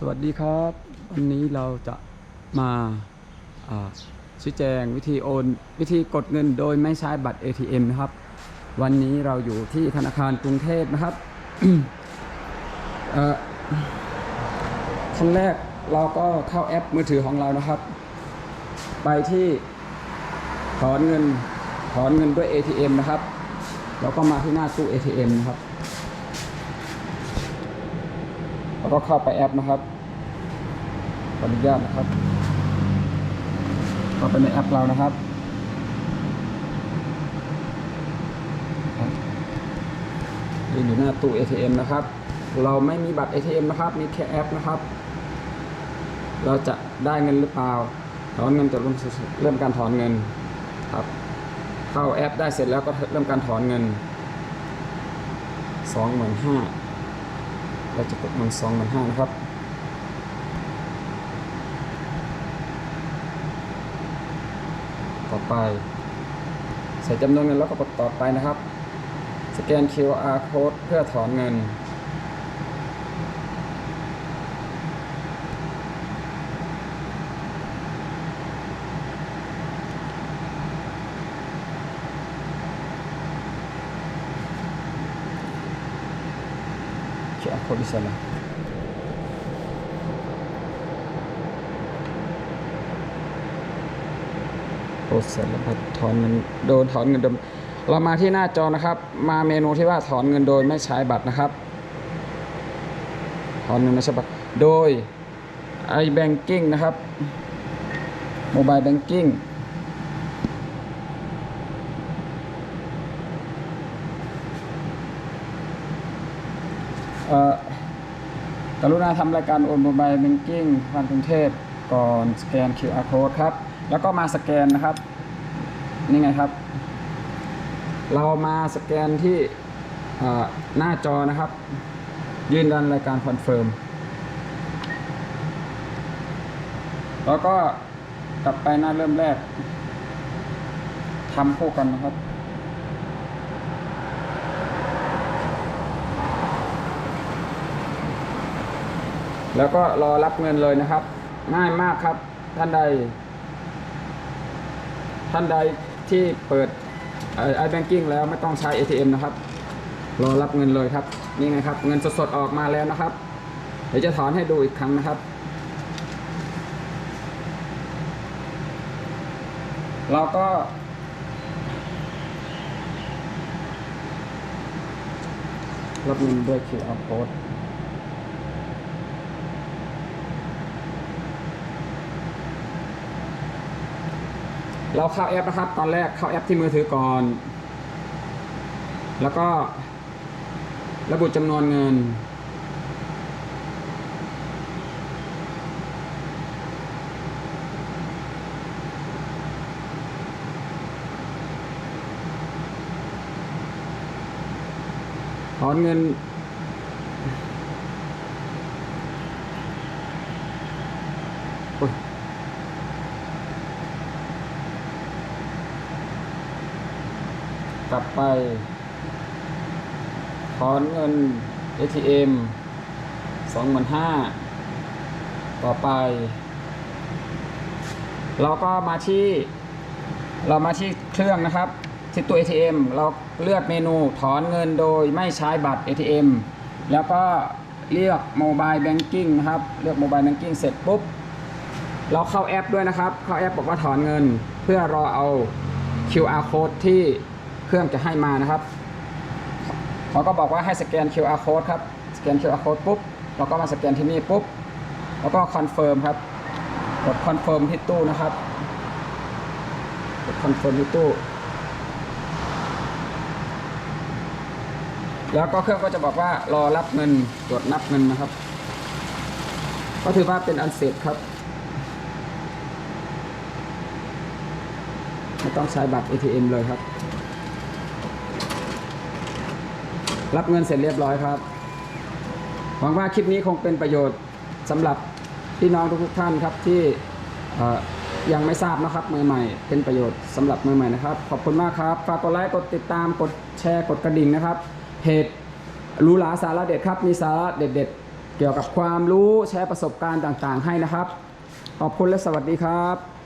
สวัสดีครับ วันนี้เราจะมาชี้แจงวิธีโอน วิธีกดเงินโดยไม่ใช้บัตร ATM นะครับ วันนี้เราอยู่ที่ธนาคารกรุงเทพนะครับขั้นแรกเราก็เข้าแอปมือถือของเรานะครับ ไปที่ถอนเงินถอนเงินด้วย ATM นะครับ แล้วก็มาที่หน้าตู้ ATM นะครับ แล้วก็เข้าไปแอปนะครับขออนุญาตนะครับเข้าไปในแอปเรานะครับยืนอยู่หน้าตู้ ATM นะครับ เราไม่มีบัตร ATM นะครับ มีแค่แอปนะครับ เราจะได้เงินหรือเปล่าถอนเงินจะเริ่มเริ่มการถอนเงินครับ เข้าแอปได้เสร็จแล้วก็เริ่มการถอนเงินสองหมื่นห้า เราจะกดมันสองมันห้านะครับต่อไป ใส่จำนวนเงินแล้วก็กดต่อไปนะครับ สแกน QR code เพื่อถอนเงิน QR code di sana. โอ้เสร็จแล้วครับถอนเงินโดนถอนเงินโดยเรามาที่หน้าจอนะครับ มาเมนูที่ว่าถอนเงินโดยไม่ใช้บัตรนะครับ ถอนเงินไม่ใช้บัตรโดย iBanking นะครับ Mobile Banking เอ่อ กรุณาทำรายการโอนโมบายแบงกิ้งทางกรุงเทพก่อนสแกน QR code ครับ แล้วก็มาสแกนนะครับ นี่ไงครับ เรามาสแกนที่หน้าจอนะครับ ยืนยันรายการคอนเฟิร์ม แล้วก็กลับไปหน้าเริ่มแรกทำคู่กันนะครับ แล้วก็รอรับเงินเลยนะครับ ง่ายมากครับ ท่านใด ท่านใดที่เปิดไอแบงกิ้งแล้วไม่ต้องใช้ ATM นะครับ รอรับเงินเลยครับ นี่ไงครับ เงินสดๆออกมาแล้วนะครับ เดี๋ยวจะถอนให้ดูอีกครั้งนะครับ เราก็รับเงินด้วย QR code เราเข้าแอปนะครับ ตอนแรกเข้าแอปที่มือถือก่อน แล้วก็ระบุจำนวนเงิน ถอนเงินโอ้ย กลับไป ถอนเงิน ATM สองหมื่นห้าต่อไป เราก็มาที่ เรามาที่เครื่องนะครับ ที่ตัว ATM เราเลือกเมนูถอนเงินโดยไม่ใช้บัตร ATM แล้วก็เลือก Mobile Banking นะครับ เลือก Mobile Banking เสร็จปุ๊บ เราเข้าแอปด้วยนะครับ เข้าแอปบอกว่าถอนเงิน เพื่อรอเอา QR code ที่ เครื่องจะให้มานะครับเขาก็บอกว่าให้สแกน QR code ครับ สแกน QR code ปุ๊บเราก็มาสแกนที่นี่ปุ๊บ แล้วก็คอนเฟิร์มครับ กดคอนเฟิร์มที่ตู้นะครับ กดคอนเฟิร์มที่ตู้ แล้วก็เครื่องก็จะบอกว่ารอรับเงินตรวจนับเงินนะครับ ก็ถือว่าเป็นอันเสร็จครับ ไม่ต้องใช้บัตร ATM เลยครับ รับเงินเสร็จเรียบร้อยครับ หวังว่าคลิปนี้คงเป็นประโยชน์สำหรับพี่น้องทุกๆท่านครับที่ยังไม่ทราบนะครับมือใหม่ เป็นประโยชน์สำหรับมือใหม่นะครับ ขอบคุณมากครับฝากกดไลค์กดติดตามกดแชร์กดกระดิ่งนะครับเพจรู้หลาสาระเด็ดครับมีสาระเด็ด ๆ เกี่ยวกับความรู้แชร์ประสบการณ์ต่าง ๆ ให้นะครับ ขอบคุณและสวัสดีครับ